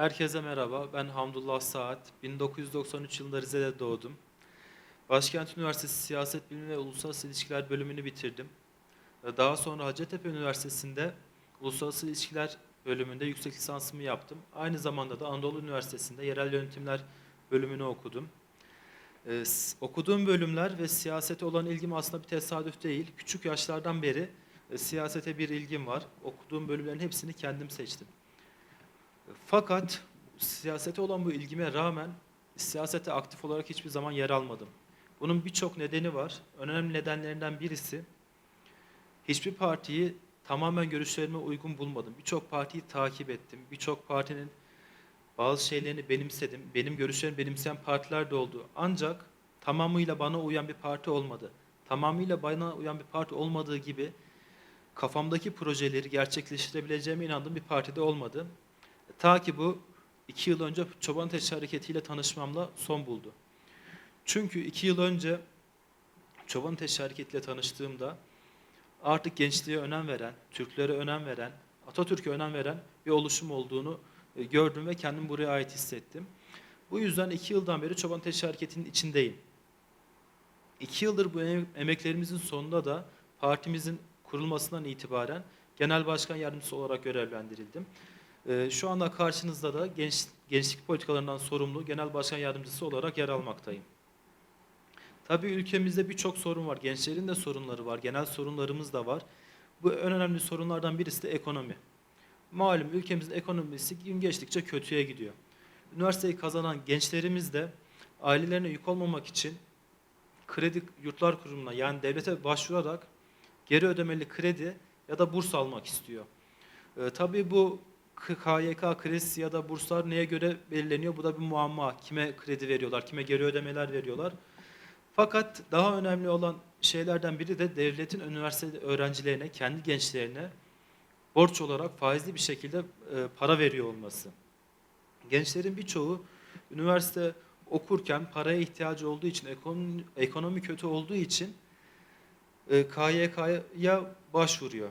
Herkese merhaba. Ben Hamdullah Saat. 1993 yılında Rize'de doğdum. Başkent Üniversitesi Siyaset Bilimi ve Uluslararası İlişkiler bölümünü bitirdim. Daha sonra Hacettepe Üniversitesi'nde Uluslararası İlişkiler bölümünde yüksek lisansımı yaptım. Aynı zamanda da Anadolu Üniversitesi'nde Yerel Yönetimler bölümünü okudum. Ee, okuduğum bölümler ve siyasete olan ilgim aslında bir tesadüf değil. Küçük yaşlardan beri e, siyasete bir ilgim var. Okuduğum bölümlerin hepsini kendim seçtim. Fakat siyasete olan bu ilgime rağmen siyasete aktif olarak hiçbir zaman yer almadım. Bunun birçok nedeni var. Önemli nedenlerinden birisi hiçbir partiyi tamamen görüşlerime uygun bulmadım. Birçok partiyi takip ettim. Birçok partinin bazı şeylerini benimsedim. Benim görüşlerimi benimseyen partiler de oldu. Ancak tamamıyla bana uyan bir parti olmadı. Tamamıyla bana uyan bir parti olmadığı gibi kafamdaki projeleri gerçekleştirebileceğime inandığım bir partide olmadı. Ta ki bu iki yıl önce Çoban Ateşi Hareketi ile tanışmamla son buldu. Çünkü iki yıl önce Çoban Ateşi Hareketi ile tanıştığımda artık gençliğe önem veren, Türklere önem veren, Atatürk'e önem veren bir oluşum olduğunu e, gördüm ve kendimi buraya ait hissettim. Bu yüzden iki yıldan beri Çoban Ateşi Hareketi'nin içindeyim. İki yıldır bu em- emeklerimizin sonunda da partimizin kurulmasından itibaren genel başkan yardımcısı olarak görevlendirildim. Ee, Şu anda karşınızda da genç, gençlik politikalarından sorumlu genel başkan yardımcısı olarak yer almaktayım. Tabii ülkemizde birçok sorun var. Gençlerin de sorunları var. Genel sorunlarımız da var. Bu en önemli sorunlardan birisi de ekonomi. Malum ülkemizin ekonomisi gün geçtikçe kötüye gidiyor. Üniversiteyi kazanan gençlerimiz de ailelerine yük olmamak için kredi yurtlar kurumuna yani devlete başvurarak geri ödemeli kredi ya da burs almak istiyor. Ee, tabii bu KYK kredisi ya da burslar neye göre belirleniyor? Bu da bir muamma. Kime kredi veriyorlar, kime geri ödemeler veriyorlar. Fakat daha önemli olan şeylerden biri de devletin üniversite öğrencilerine, kendi gençlerine borç olarak faizli bir şekilde e, para veriyor olması. Gençlerin birçoğu üniversite okurken paraya ihtiyacı olduğu için, ekonomi, kötü olduğu için e, KYK'ya başvuruyor.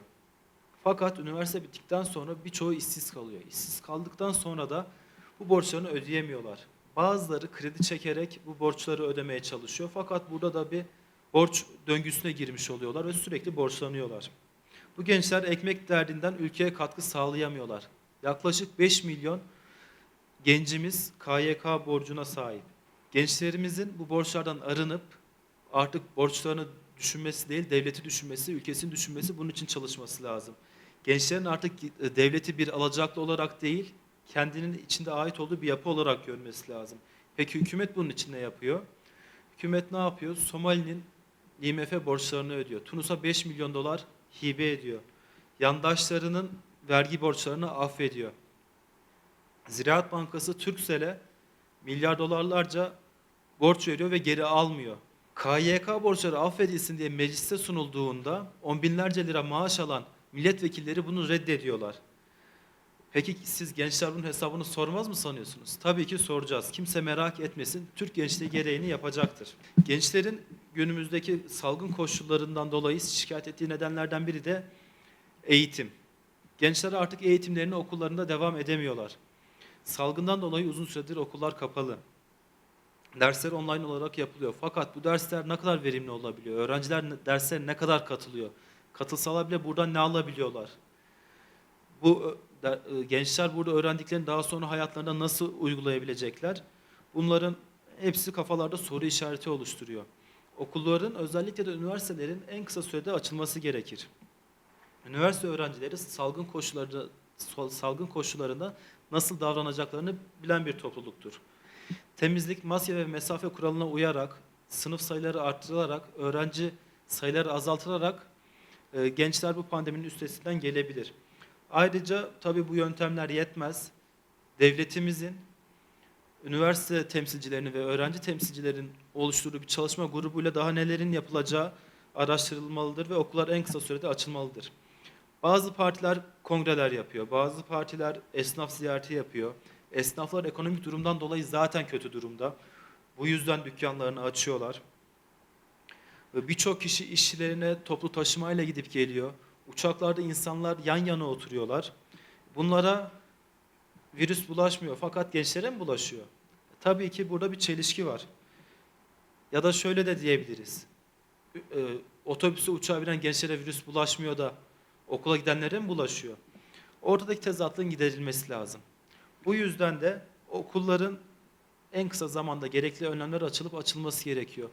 Fakat üniversite bittikten sonra birçoğu işsiz kalıyor. İşsiz kaldıktan sonra da bu borçlarını ödeyemiyorlar. Bazıları kredi çekerek bu borçları ödemeye çalışıyor. Fakat burada da bir borç döngüsüne girmiş oluyorlar ve sürekli borçlanıyorlar. Bu gençler ekmek derdinden ülkeye katkı sağlayamıyorlar. Yaklaşık 5 milyon gencimiz KYK borcuna sahip. Gençlerimizin bu borçlardan arınıp artık borçlarını düşünmesi değil, devleti düşünmesi, ülkesini düşünmesi bunun için çalışması lazım. Gençlerin artık e, devleti bir alacaklı olarak değil, kendinin içinde ait olduğu bir yapı olarak görmesi lazım. Peki hükümet bunun için ne yapıyor? Hükümet ne yapıyor? Somali'nin IMF borçlarını ödüyor. Tunus'a 5 milyon dolar hibe ediyor. Yandaşlarının vergi borçlarını affediyor. Ziraat Bankası Türksel'e milyar dolarlarca borç veriyor ve geri almıyor. KYK borçları affedilsin diye mecliste sunulduğunda on binlerce lira maaş alan milletvekilleri bunu reddediyorlar. Peki siz gençler bunun hesabını sormaz mı sanıyorsunuz? Tabii ki soracağız. Kimse merak etmesin. Türk gençliği gereğini yapacaktır. Gençlerin günümüzdeki salgın koşullarından dolayı şikayet ettiği nedenlerden biri de eğitim. Gençler artık eğitimlerini okullarında devam edemiyorlar. Salgından dolayı uzun süredir okullar kapalı. Dersler online olarak yapılıyor. Fakat bu dersler ne kadar verimli olabiliyor? Öğrenciler derslere ne kadar katılıyor? Katılsalar bile buradan ne alabiliyorlar? Bu e, gençler burada öğrendiklerini daha sonra hayatlarında nasıl uygulayabilecekler? Bunların hepsi kafalarda soru işareti oluşturuyor. Okulların özellikle de üniversitelerin en kısa sürede açılması gerekir. Üniversite öğrencileri salgın koşullarında salgın koşullarında nasıl davranacaklarını bilen bir topluluktur. Temizlik, maske ve mesafe kuralına uyarak, sınıf sayıları arttırılarak, öğrenci sayıları azaltılarak e, gençler bu pandeminin üstesinden gelebilir. Ayrıca tabii bu yöntemler yetmez. Devletimizin üniversite temsilcilerini ve öğrenci temsilcilerin oluşturduğu bir çalışma grubuyla daha nelerin yapılacağı araştırılmalıdır ve okullar en kısa sürede açılmalıdır. Bazı partiler kongreler yapıyor, bazı partiler esnaf ziyareti yapıyor. Esnaflar ekonomik durumdan dolayı zaten kötü durumda. Bu yüzden dükkanlarını açıyorlar. Birçok kişi işçilerine toplu taşımayla gidip geliyor. Uçaklarda insanlar yan yana oturuyorlar. Bunlara virüs bulaşmıyor fakat gençlere mi bulaşıyor? Tabii ki burada bir çelişki var. Ya da şöyle de diyebiliriz. E, otobüse uçağa binen gençlere virüs bulaşmıyor da okula gidenlere mi bulaşıyor? Ortadaki tezatlığın giderilmesi lazım. Bu yüzden de okulların en kısa zamanda gerekli önlemler açılıp açılması gerekiyor.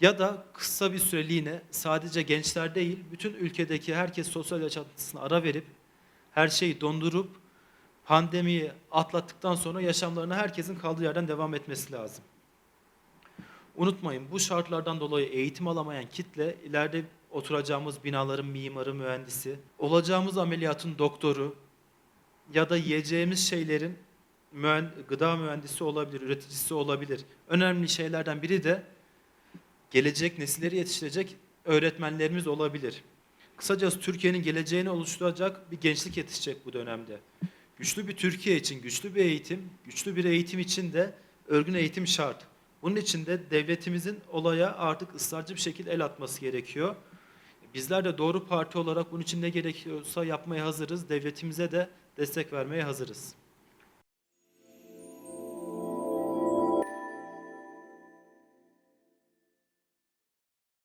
Ya da kısa bir süreliğine sadece gençler değil, bütün ülkedeki herkes sosyal yaşantısına ara verip her şeyi dondurup pandemiyi atlattıktan sonra yaşamlarına herkesin kaldığı yerden devam etmesi lazım. Unutmayın bu şartlardan dolayı eğitim alamayan kitle ileride oturacağımız binaların mimarı, mühendisi, olacağımız ameliyatın doktoru ya da yiyeceğimiz şeylerin gıda mühendisi olabilir, üreticisi olabilir. Önemli şeylerden biri de gelecek nesilleri yetiştirecek öğretmenlerimiz olabilir. Kısacası Türkiye'nin geleceğini oluşturacak bir gençlik yetişecek bu dönemde. Güçlü bir Türkiye için güçlü bir eğitim, güçlü bir eğitim için de örgün eğitim şart. Bunun için de devletimizin olaya artık ısrarcı bir şekilde el atması gerekiyor. Bizler de doğru parti olarak bunun için ne gerekiyorsa yapmaya hazırız. Devletimize de destek vermeye hazırız.